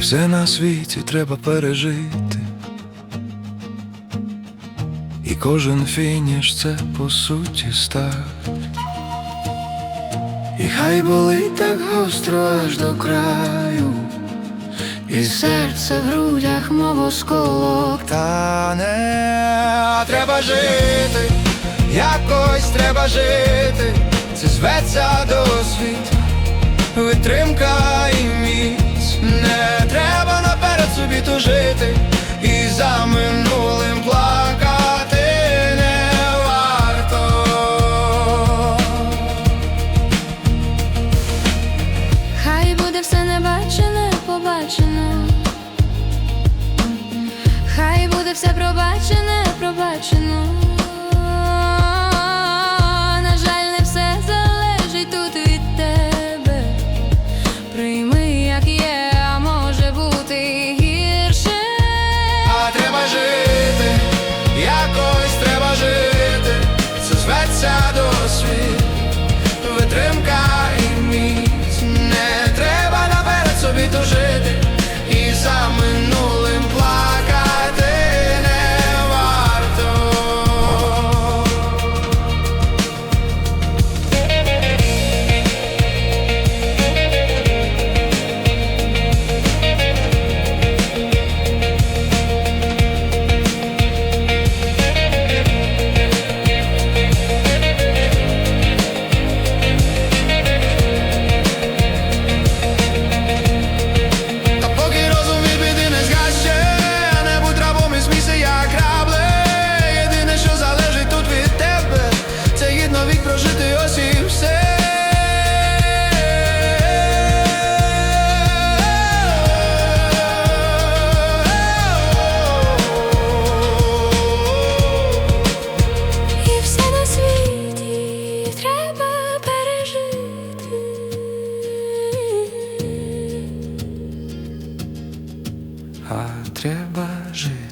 Все на світі треба пережити, і кожен фініш це по суті старт. І хай болить так гостро аж до краю, і серце в грудях, мов осколок Тане, треба жити, якось треба жити, це зветься досвід, витримка і міць. Не собі то жити і за минулим плакати не варто. Хай буде все небачене, побачене, хай буде все пробачене, пробачене. Витримка. а треба жити.